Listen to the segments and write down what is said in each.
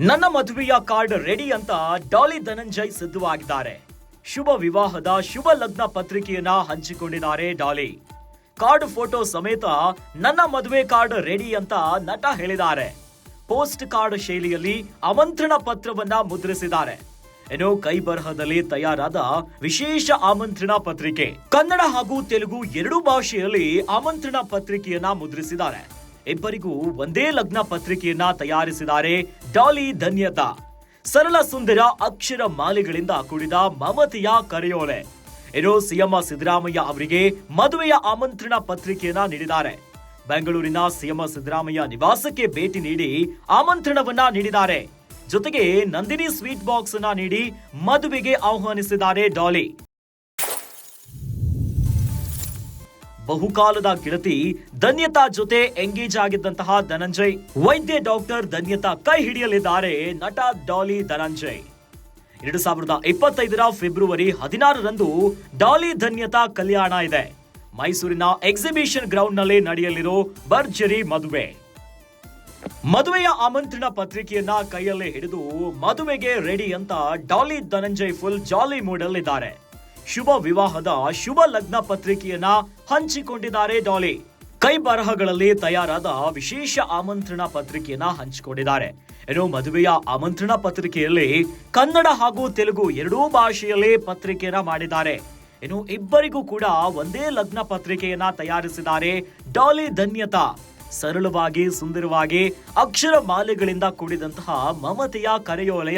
ನನ್ನ ಮದುವೆಯ card ready ಅಂತ ಡಾಲಿ ಧನಂಜಯ್ ಸಿದ್ಧವಾಗಿದ್ದಾರೆ. ಶುಭ ವಿವಾಹದ ಶುಭ ಲಗ್ನ ಪತ್ರಿಕೆಯನ್ನ ಹಂಚಿಕೊಂಡಿದ್ದಾರೆ ಡಾಲಿ. ಕಾರ್ಡ್ ಫೋಟೋ ಸಮೇತ ನನ್ನ ಮದುವೆ ಕಾರ್ಡ್ ರೆಡಿ ಅಂತ ನಟ ಹೇಳಿದ್ದಾರೆ. ಪೋಸ್ಟ್ ಕಾರ್ಡ್ ಶೈಲಿಯಲ್ಲಿ ಆಮಂತ್ರಣ ಪತ್ರವನ್ನ ಮುದ್ರಿಸಿದ್ದಾರೆ. ಏನೋ ಕೈ ಬರಹದಲ್ಲಿ ತಯಾರಾದ ವಿಶೇಷ ಆಮಂತ್ರಣ ಪತ್ರಿಕೆ. ಕನ್ನಡ ಹಾಗೂ ತೆಲುಗು ಎರಡೂ ಭಾಷೆಯಲ್ಲಿ ಆಮಂತ್ರಣ ಪತ್ರಿಕೆಯನ್ನ ಮುದ್ರಿಸಿದ್ದಾರೆ. ಇಬ್ಬರಿಗೂ ಒಂದೇ ಲಗ್ನ ಪತ್ರಿಕೆಯನ್ನ ತಯಾರಿಸಿದ್ದಾರೆ ಡಾಲಿ ಧನ್ಯತಾ. ಸರಳ ಸುಂದರ ಅಕ್ಷರ ಮಾಲೆಗಳಿಂದ ಕೂಡಿದ ಮಮತೆಯ ಕರೆಯೋಲೆ. ಇರೋ ಸಿಎಂ ಸಿದ್ದರಾಮಯ್ಯ ಅವರಿಗೆ ಮದುವೆಯ ಆಮಂತ್ರಣ ಪತ್ರಿಕೆಯನ್ನ ನೀಡಿದ್ದಾರೆ. ಬೆಂಗಳೂರಿನ ಸಿಎಂ ಸಿದ್ದರಾಮಯ್ಯ ನಿವಾಸಕ್ಕೆ ಭೇಟಿ ನೀಡಿ ಆಮಂತ್ರಣವನ್ನ ನೀಡಿದ್ದಾರೆ. ಜೊತೆಗೆ ನಂದಿನಿ ಸ್ವೀಟ್ ಬಾಕ್ಸ್ ಅನ್ನ ನೀಡಿ ಮದುವೆಗೆ ಆಹ್ವಾನಿಸಿದ್ದಾರೆ ಡಾಲಿ. ಬಹುಕಾಲದ ಗೆಳತಿ ಧನ್ಯತಾ ಜೊತೆ ಎಂಗೇಜ್ ಆಗಿದ್ದಂತಹ ಧನಂಜಯ್. ವೈದ್ಯ ಡಾಕ್ಟರ್ ಧನ್ಯತಾ ಕೈ ಹಿಡಿಯಲಿದ್ದಾರೆ ನಟ ಡಾಲಿ ಧನಂಜಯ್. ಎರಡು ಸಾವಿರದ ಇಪ್ಪತ್ತೈದರ ಫೆಬ್ರವರಿ ಹದಿನಾರರಂದು ಡಾಲಿ ಧನ್ಯತಾ ಕಲ್ಯಾಣ ಇದೆ. ಮೈಸೂರಿನ ಎಕ್ಸಿಬಿಷನ್ ಗ್ರೌಂಡ್ನಲ್ಲಿ ನಡೆಯಲಿರೋ ಭರ್ಜರಿ ಮದುವೆ. ಮದುವೆಯ ಆಮಂತ್ರಣ ಪತ್ರಿಕೆಯನ್ನ ಕೈಯಲ್ಲಿ ಹಿಡಿದು ಮದುವೆಗೆ ರೆಡಿ ಅಂತ ಡಾಲಿ ಧನಂಜಯ್ ಫುಲ್ ಜಾಲಿ ಮೂಡಲ್ಲಿದ್ದಾರೆ ಶುಭ ವಿವಾಹದ ಶುಭ ಲಗ್ನ ಪತ್ರಿಕೆಯನ್ನ ಹಂಚಿಕೊಂಡಿದ್ದಾರೆ ಡಾಲಿ. ಕೈ ಬರಹಗಳಲ್ಲಿ ತಯಾರಾದ ವಿಶೇಷ ಆಮಂತ್ರಣ ಪತ್ರಿಕೆಯನ್ನ ಹಂಚಿಕೊಂಡಿದ್ದಾರೆ. ಇನ್ನು ಮದುವೆಯ ಆಮಂತ್ರಣ ಪತ್ರಿಕೆಯಲ್ಲಿ ಕನ್ನಡ ಹಾಗೂ ತೆಲುಗು ಎರಡೂ ಭಾಷೆಯಲ್ಲಿ ಪತ್ರಿಕೆಯನ್ನ ಮಾಡಿದ್ದಾರೆ. ಇನ್ನು ಇಬ್ಬರಿಗೂ ಕೂಡ ಒಂದೇ ಲಗ್ನ ಪತ್ರಿಕೆಯನ್ನ ತಯಾರಿಸಿದ್ದಾರೆ ಡಾಲಿ ಧನ್ಯತಾ. ಸರಳವಾಗಿ ಸುಂದರವಾಗಿ ಅಕ್ಷರ ಮಾಲೆಗಳಿಂದ ಕೂಡಿದಂತಹ ಮಮತೆಯ ಕರೆಯೋಲೆ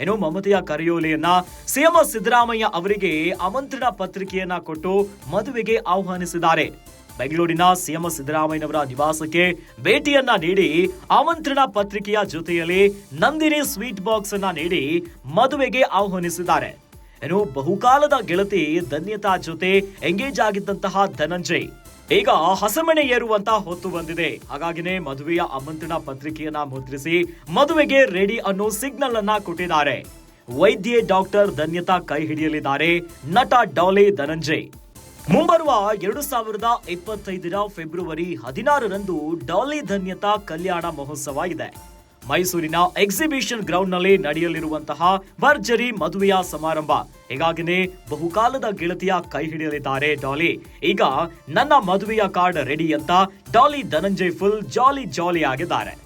ಮಮತೆಯ ಮಮತೆಯ ಕರೆಯೋಲೆಯನ್ನ ಸಿಎಂ ಸಿದ್ದರಾಮಯ್ಯ ಅವರಿಗೆ ಆಮಂತ್ರಣ ಪತ್ರಿಕೆಯನ್ನ ಕೊಟ್ಟು ಮದುವೆಗೆ ಆಹ್ವಾನಿಸಿದ್ದಾರೆ. ಬೆಂಗಳೂರಿನ ಸಿಎಂ ಸಿದ್ದರಾಮಯ್ಯನವರ ನಿವಾಸಕ್ಕೆ ಭೇಟಿಯನ್ನ ನೀಡಿ ಆಮಂತ್ರಣ ಪತ್ರಿಕೆಯ ಜೊತೆಯಲ್ಲಿ ನಂದಿನಿ ಸ್ವೀಟ್ ಬಾಕ್ಸ್ ಅನ್ನ ನೀಡಿ ಮದುವೆಗೆ ಆಹ್ವಾನಿಸಿದ್ದಾರೆ. ಏನು ಬಹುಕಾಲದ ಗೆಳತಿ ಧನ್ಯತಾ ಜೊತೆ ಎಂಗೇಜ್ ಆಗಿದ್ದಂತಹ ಧನಂಜಯ್. ಈಗ ಹಸಮಣೆ ಏರುವಂತ ಹೊತ್ತು ಬಂದಿದೆ. ಹಾಗಾಗಿನೇ ಮದುವೆಯ ಆಮಂತ್ರಣ ಪತ್ರಿಕೆಯನ್ನ ಮುದ್ರಿಸಿ ಮದುವೆಗೆ ರೆಡಿ ಅನ್ನೋ ಸಿಗ್ನಲ್ ಅನ್ನ ಕೊಟ್ಟಿದ್ದಾರೆ. ವೈದ್ಯೆ ಡಾಕ್ಟರ್ ಧನ್ಯತಾ ಕೈ ಹಿಡಿಯಲಿದ್ದಾರೆ. ನಟ ಡಾಲಿ ಧನಂಜಯ್. ಮುಂಬರುವ ಎರಡು ಸಾವಿರದ ಇಪ್ಪತ್ತೈದರ ಫೆಬ್ರವರಿ ಹದಿನಾರರಂದು ಡಾಲಿ ಧನ್ಯತಾ ಕಲ್ಯಾಣ ಮಹೋತ್ಸವ ಇದೆ. ಮೈಸೂರಿನ ಎಕ್ಸಿಬಿಷನ್ ಗ್ರೌಂಡ್ನಲ್ಲಿ ನಡೆಯಲಿರುವಂತಹ ಭರ್ಜರಿ ಮದುವೆಯ ಸಮಾರಂಭ. ಹೀಗಾಗಿನೇ ಬಹುಕಾಲದ ಗೆಳತಿಯ ಕೈ ಹಿಡಿಯಲಿದ್ದಾರೆ ಡಾಲಿ. ಈಗ ನನ್ನ ಮದುವೆಯ ಕಾರ್ಡ್ ರೆಡಿ ಅಂತ Daali Dhananjay full jolly jolly ಆಗಿದ್ದಾರೆ